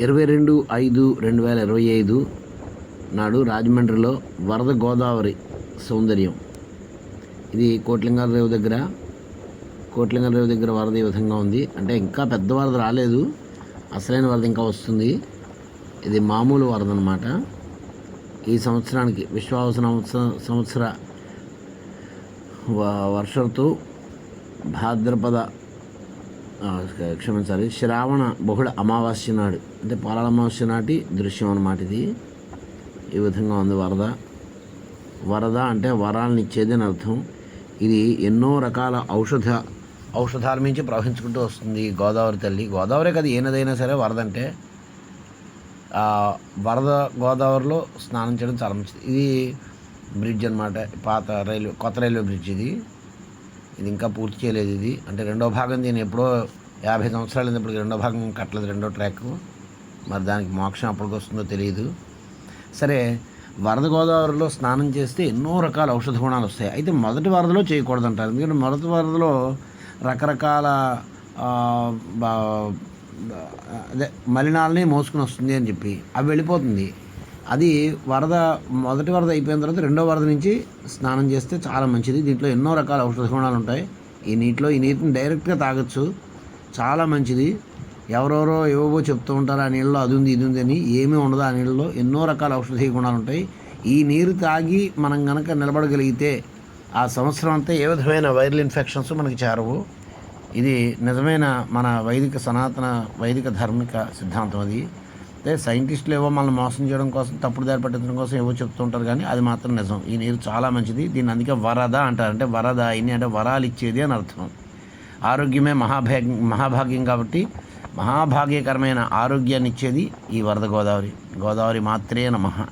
ఇరవై రెండు ఐదు రెండు వేల ఇరవై ఐదు నాడు రాజమండ్రిలో వరద గోదావరి సౌందర్యం. ఇది కోట్లింగారేవు దగ్గర. కోట్లింగారేవు దగ్గర వరద ఈ విధంగా ఉంది. అంటే ఇంకా పెద్ద వరద రాలేదు. అసలైన వరద ఇంకా వస్తుంది. ఇది మామూలు వరద అనమాట ఈ సంవత్సరానికి విశ్వాస సంవత్సర- సంవత్సర వ- భాద్రపద క్షమించాలి. శ్రావణ బహుళ అమావాస్య నాడు. అంటే పాలాల అమావాస్య నాటి దృశ్యం అన్నమాట ఇది. ఈ విధంగా ఉంది వరద. వరద అంటే వరాలను ఇచ్చేది అని అర్థం. ఇది ఎన్నో రకాల ఔషధ ఔషధాల నుంచి ప్రవహించుకుంటూ వస్తుంది గోదావరి తల్లి. గోదావరి కదా ఏనదైనా సరే వరద అంటే వరద గోదావరిలో స్నానం చేయడం చాలా మంచిది. ఇది బ్రిడ్జ్ అన్నమాట. పాత రైల్వే కొత్త రైల్వే బ్రిడ్జ్ ఇది. ఇది ఇంకా పూర్తి చేయలేదు ఇది. అంటే రెండో భాగం నేను ఎప్పుడో యాభై సంవత్సరాలు అయినప్పటికి రెండో భాగం కట్టలేదు రెండో ట్రాక్. మరి దానికి మోక్షం అప్పటికి వస్తుందో తెలియదు. సరే వరద గోదావరిలో స్నానం చేస్తే ఎన్నో రకాల ఔషధ గుణాలు వస్తాయి. అయితే మొదటి వరదలో చేయకూడదు అంటారు ఎందుకంటే మొదటి వరదలో రకరకాల బా- అదే మలినాలని మోసుకుని వస్తుంది అని చెప్పి. అవి వెళ్ళిపోతుంది. అది వరద మొదటి వరద అయిపోయిన తర్వాత రెండో వరద నుంచి స్నానం చేస్తే చాలా మంచిది. దీంట్లో ఎన్నో రకాల ఔషధ గుణాలు ఉంటాయి. ఈ నీటిలో ఈ నీటిని డైరెక్ట్గా తాగొచ్చు. చాలా మంచిది. ఎవరెవరో ఏవో చెప్తూ ఉంటారు ఆ నీళ్ళలో అది ఉంది ఇది ఉంది అని. ఏమీ ఉండదు ఆ నీళ్ళలో. ఎన్నో రకాల ఔషధీయ గుణాలు ఉంటాయి. ఈ నీరు తాగి మనం కనుక నిలబడగలిగితే ఆ సంవత్సరం అంతా ఏ విధమైన వైరల్ ఇన్ఫెక్షన్స్ మనకి చేరవు. ఇది నిజమైన మన వైదిక సనాతన వైదిక ధార్మిక సిద్ధాంతం అది. అదే సైంటిస్టులు ఏవో మనల్ని మోసం చేయడం కోసం తప్పుడు దారి పట్టించడం కోసం ఏవో చెప్తుంటారు కానీ అది మాత్రం నిజం. ఈ నీరు చాలా మంచిది. దీన్ని అందుకే వరద అంటారు. అంటే వరద ఇన్ని అంటే వరాలు ఇచ్చేది అని అర్థం. ఆరోగ్యమే మహాభాగ్యం మహాభాగ్యం కాబట్టి మహాభాగ్యకరమైన ఆరోగ్యాన్ని ఇచ్చేది ఈ వరద గోదావరి. గోదావరి మాత్రే మహా